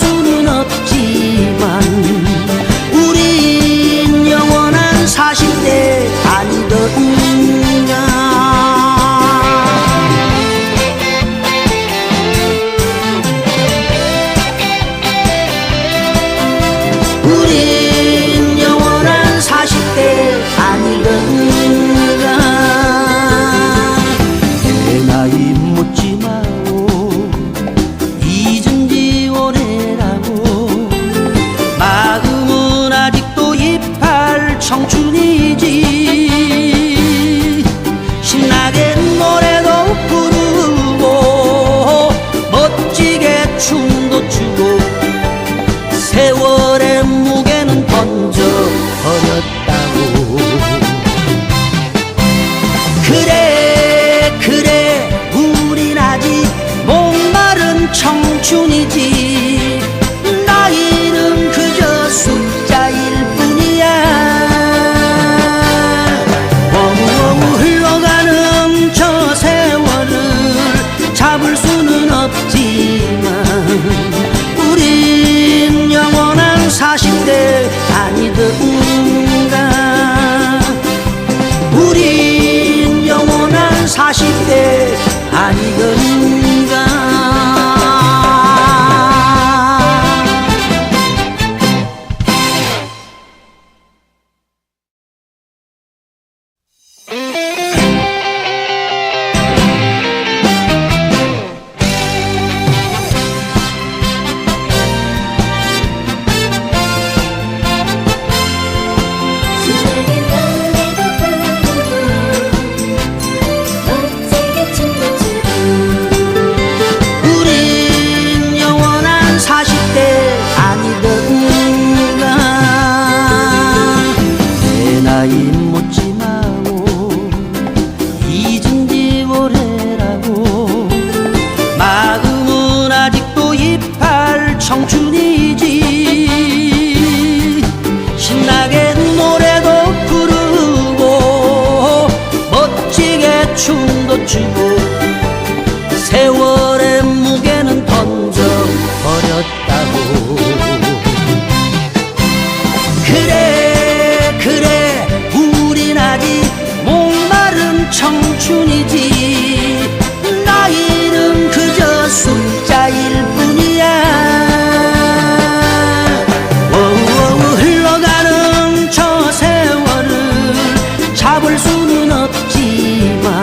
sonuna 청춘이지. 신나게 노래도 부르고 멋지게 춤도 추고 세월의 무게는 던져 버렸다고. 그래 그래 우린 아직 목마른 청춘이지. 逃出。নচ্ছি মা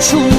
true.